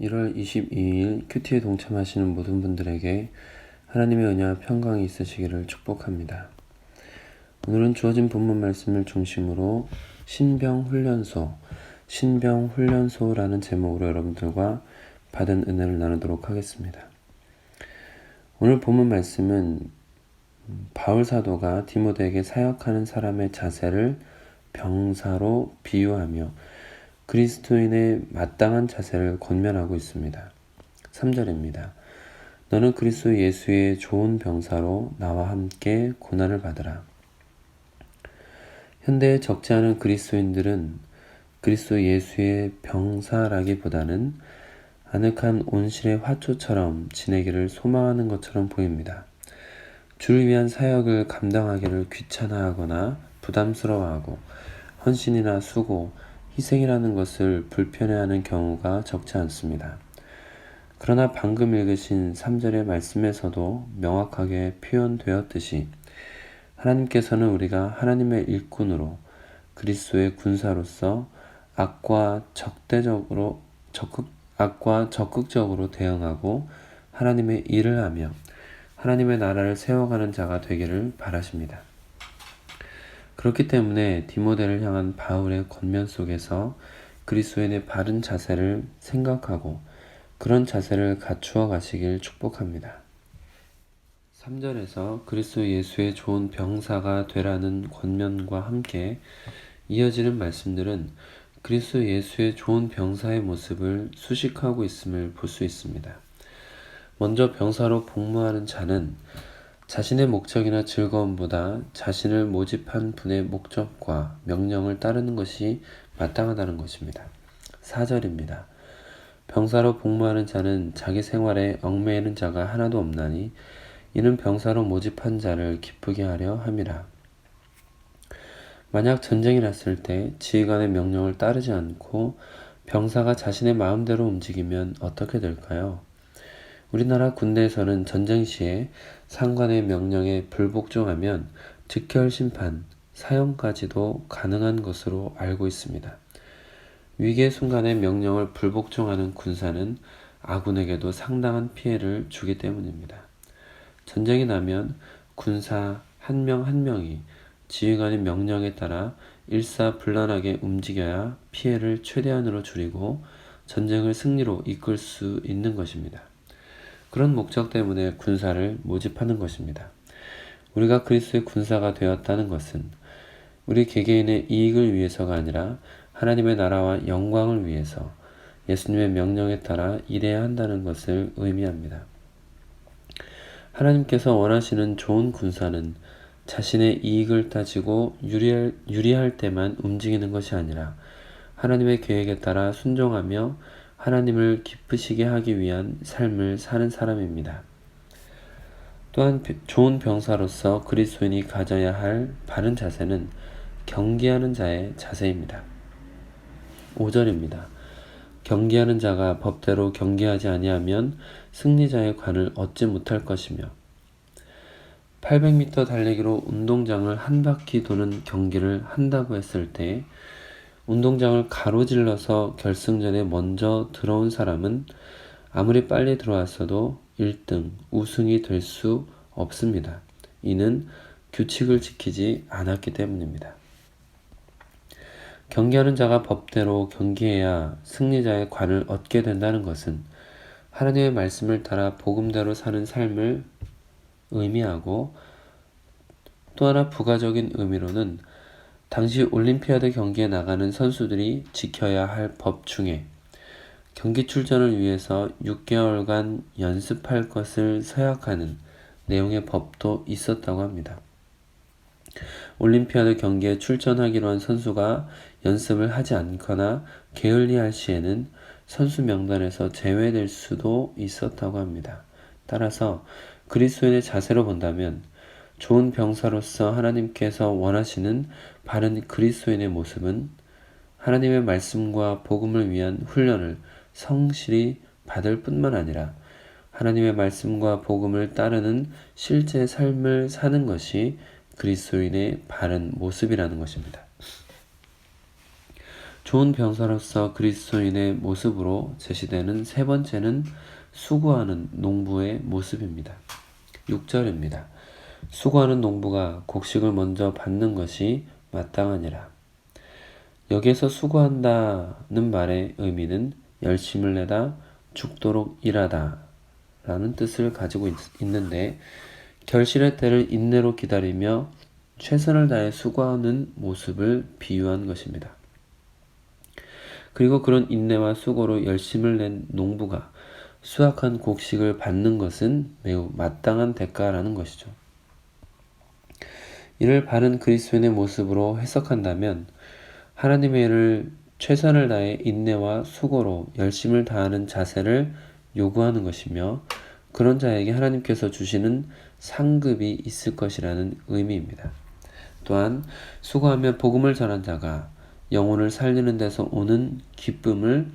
1월 22일 큐티에 동참하시는 모든 분들에게 하나님의 은혜와 평강이 있으시기를 축복합니다. 오늘은 주어진 본문 말씀을 중심으로 신병훈련소, 신병훈련소라는 제목으로 여러분들과 받은 은혜를 나누도록 하겠습니다. 오늘 본문 말씀은 바울 사도가 디모데에게 사역하는 사람의 자세를 병사로 비유하며 그리스도인의 마땅한 자세를 권면하고 있습니다. 3절입니다. 너는 그리스도 예수의 좋은 병사로 나와 함께 고난을 받으라. 현대에 적지 않은 그리스도인들은 그리스도 예수의 병사라기보다는 아늑한 온실의 화초처럼 지내기를 소망하는 것처럼 보입니다. 주를 위한 사역을 감당하기를 귀찮아하거나 부담스러워하고 헌신이나 수고, 희생이라는 것을 불편해하는 경우가 적지 않습니다. 그러나 방금 읽으신 3절의 말씀에서도 명확하게 표현되었듯이 하나님께서는 우리가 하나님의 일꾼으로 그리스도의 군사로서 악과 적대적으로 적극 악과 적극적으로 대응하고 하나님의 일을 하며 하나님의 나라를 세워가는 자가 되기를 바라십니다. 그렇기 때문에 디모데를 향한 바울의 권면 속에서 그리스도인의 바른 자세를 생각하고 그런 자세를 갖추어 가시길 축복합니다. 3절에서 그리스도 예수의 좋은 병사가 되라는 권면과 함께 이어지는 말씀들은 그리스도 예수의 좋은 병사의 모습을 수식하고 있음을 볼 수 있습니다. 먼저 병사로 복무하는 자는 자신의 목적이나 즐거움보다 자신을 모집한 분의 목적과 명령을 따르는 것이 마땅하다는 것입니다. 4절입니다. 병사로 복무하는 자는 자기 생활에 얽매이는 자가 하나도 없나니 이는 병사로 모집한 자를 기쁘게 하려 함이라. 만약 전쟁이 났을 때 지휘관의 명령을 따르지 않고 병사가 자신의 마음대로 움직이면 어떻게 될까요? 우리나라 군대에서는 전쟁 시에 상관의 명령에 불복종하면 즉결 심판, 사형까지도 가능한 것으로 알고 있습니다. 위기의 순간에 명령을 불복종하는 군사는 아군에게도 상당한 피해를 주기 때문입니다. 전쟁이 나면 군사 한 명 한 명이 지휘관의 명령에 따라 일사불란하게 움직여야 피해를 최대한으로 줄이고 전쟁을 승리로 이끌 수 있는 것입니다. 그런 목적 때문에 군사를 모집하는 것입니다. 우리가 그리스도의 군사가 되었다는 것은 우리 개개인의 이익을 위해서가 아니라 하나님의 나라와 영광을 위해서 예수님의 명령에 따라 일해야 한다는 것을 의미합니다. 하나님께서 원하시는 좋은 군사는 자신의 이익을 따지고 유리할, 유리할 때만 움직이는 것이 아니라 하나님의 계획에 따라 순종하며 하나님을 기쁘시게 하기 위한 삶을 사는 사람입니다. 또한 좋은 병사로서 그리스도인이 가져야 할 바른 자세는 경계하는 자의 자세입니다. 5절입니다. 경계하는 자가 법대로 경계하지 아니하면 승리자의 관을 얻지 못할 것이며 800m 달리기로 운동장을 한 바퀴 도는 경기를 한다고 했을 때 운동장을 가로질러서 결승전에 먼저 들어온 사람은 아무리 빨리 들어왔어도 1등, 우승이 될 수 없습니다. 이는 규칙을 지키지 않았기 때문입니다. 경기하는 자가 법대로 경기해야 승리자의 관을 얻게 된다는 것은 하나님의 말씀을 따라 복음대로 사는 삶을 의미하고 또 하나 부가적인 의미로는 당시 올림피아드 경기에 나가는 선수들이 지켜야 할 법 중에 경기 출전을 위해서 6개월간 연습할 것을 서약하는 내용의 법도 있었다고 합니다. 올림피아드 경기에 출전하기로 한 선수가 연습을 하지 않거나 게을리할 시에는 선수 명단에서 제외될 수도 있었다고 합니다. 따라서 그리스도인의 자세로 본다면 좋은 병사로서 하나님께서 원하시는 바른 그리스도인의 모습은 하나님의 말씀과 복음을 위한 훈련을 성실히 받을 뿐만 아니라 하나님의 말씀과 복음을 따르는 실제 삶을 사는 것이 그리스도인의 바른 모습이라는 것입니다. 좋은 병사로서 그리스도인의 모습으로 제시되는 세 번째는 수고하는 농부의 모습입니다. 6절입니다. 수고하는 농부가 곡식을 먼저 받는 것이 마땅하니라. 여기에서 수고한다는 말의 의미는 열심을 내다 죽도록 일하다 라는 뜻을 가지고 있, 있는데 결실의 때를 인내로 기다리며 최선을 다해 수고하는 모습을 비유한 것입니다. 그리고 그런 인내와 수고로 열심을 낸 농부가 수확한 곡식을 받는 것은 매우 마땅한 대가라는 것이죠. 이를 바른 그리스도인의 모습으로 해석한다면 하나님의 일을 최선을 다해 인내와 수고로 열심을 다하는 자세를 요구하는 것이며 그런 자에게 하나님께서 주시는 상급이 있을 것이라는 의미입니다. 또한 수고하며 복음을 전한 자가 영혼을 살리는 데서 오는 기쁨을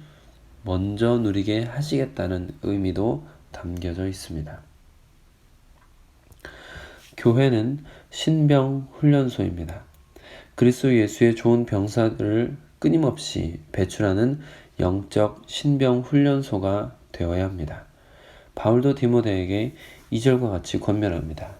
먼저 누리게 하시겠다는 의미도 담겨져 있습니다. 교회는 신병 훈련소입니다. 그리스도 예수의 좋은 병사들을 끊임없이 배출하는 영적 신병 훈련소가 되어야 합니다. 바울도 디모데에게 2절과 같이 권면합니다.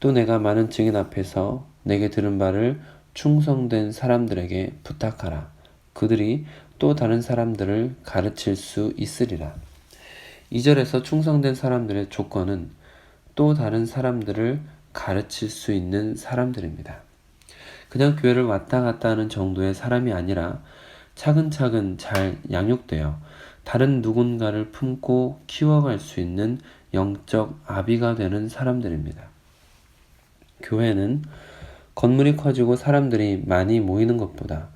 또 내가 많은 증인 앞에서 내게 들은 바를 충성된 사람들에게 부탁하라. 그들이 또 다른 사람들을 가르칠 수 있으리라. 2절에서 충성된 사람들의 조건은 또 다른 사람들을 가르칠 수 있는 사람들입니다. 그냥 교회를 왔다 갔다 하는 정도의 사람이 아니라 차근차근 잘 양육되어 다른 누군가를 품고 키워갈 수 있는 영적 아비가 되는 사람들입니다. 교회는 건물이 커지고 사람들이 많이 모이는 것보다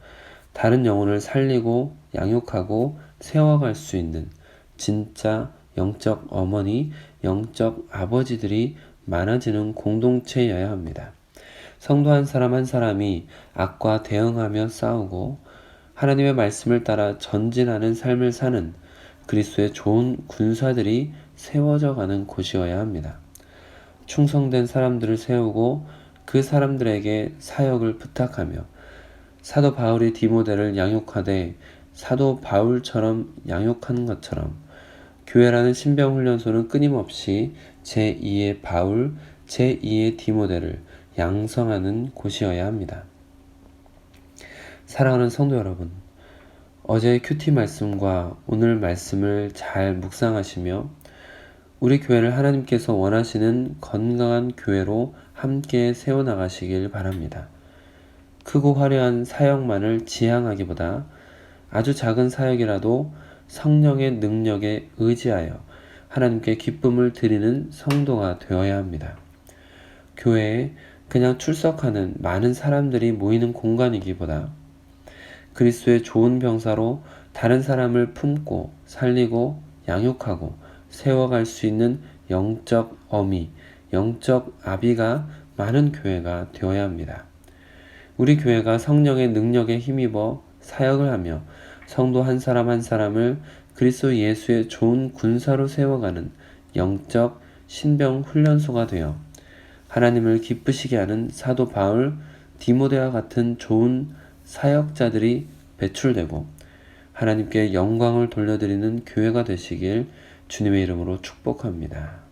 다른 영혼을 살리고 양육하고 세워갈 수 있는 진짜 영적 어머니, 영적 아버지들이 많아지는 공동체여야 합니다. 성도 한 사람 한 사람이 악과 대응하며 싸우고 하나님의 말씀을 따라 전진하는 삶을 사는 그리스도의 좋은 군사들이 세워져 가는 곳이어야 합니다. 충성된 사람들을 세우고 그 사람들에게 사역을 부탁하며 사도 바울이 디모데를 양육하되 사도 바울처럼 양육하는 것처럼 교회라는 신병훈련소는 끊임없이 제2의 바울, 제2의 디모데를 양성하는 곳이어야 합니다. 사랑하는 성도 여러분, 어제의 큐티 말씀과 오늘 말씀을 잘 묵상하시며 우리 교회를 하나님께서 원하시는 건강한 교회로 함께 세워나가시길 바랍니다. 크고 화려한 사역만을 지향하기보다 아주 작은 사역이라도 성령의 능력에 의지하여 하나님께 기쁨을 드리는 성도가 되어야 합니다. 교회에 그냥 출석하는 많은 사람들이 모이는 공간이기보다 그리스도의 좋은 병사로 다른 사람을 품고 살리고 양육하고 세워갈 수 있는 영적 어미, 영적 아비가 많은 교회가 되어야 합니다. 우리 교회가 성령의 능력에 힘입어 사역을 하며 성도 한 사람 한 사람을 그리스도 예수의 좋은 군사로 세워가는 영적 신병 훈련소가 되어 하나님을 기쁘시게 하는 사도 바울, 디모데와 같은 좋은 사역자들이 배출되고 하나님께 영광을 돌려드리는 교회가 되시길 주님의 이름으로 축복합니다.